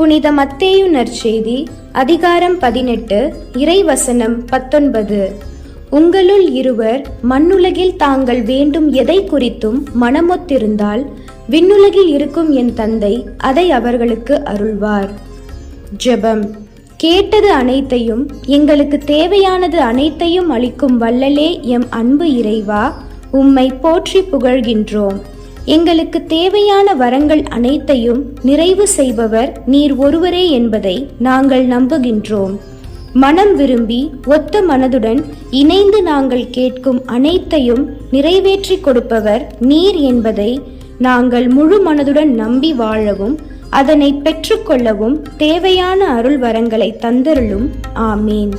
புனித மத்தேயு நற்செய்தி அதிகாரம் பதினெட்டு இறைவசனம் பத்தொன்பது. உங்களுள் இருவர் மண்ணுலகில் தாங்கள் வேண்டும் எதை குறித்தும் மனமொத்திருந்தால் விண்ணுலகில் இருக்கும் என் தந்தை அதை அவர்களுக்கு அருள்வார். ஜெபம். கேட்டது அனைத்தையும் எங்களுக்கு தேவையானது அனைத்தையும் அளிக்கும் வல்லலே எம் அன்பு இறைவா உம்மை போற்றி புகழ்கின்றோம். எங்களுக்கு தேவையான வரங்கள் அனைத்தையும் நிறைவு செய்பவர் நீர் ஒருவரே என்பதை நாங்கள் நம்புகின்றோம். மனம் விரும்பி ஒத்த மனதுடன் இணைந்து நாங்கள் கேட்கும் அனைத்தையும் நிறைவேற்றி கொடுப்பவர் நீர் என்பதை நாங்கள் முழு மனதுடன் நம்பி வாழவும் அதனை பெற்றுக்கொள்ளவும் தேவையான அருள் வரங்களை தந்தருளும். ஆமீன்.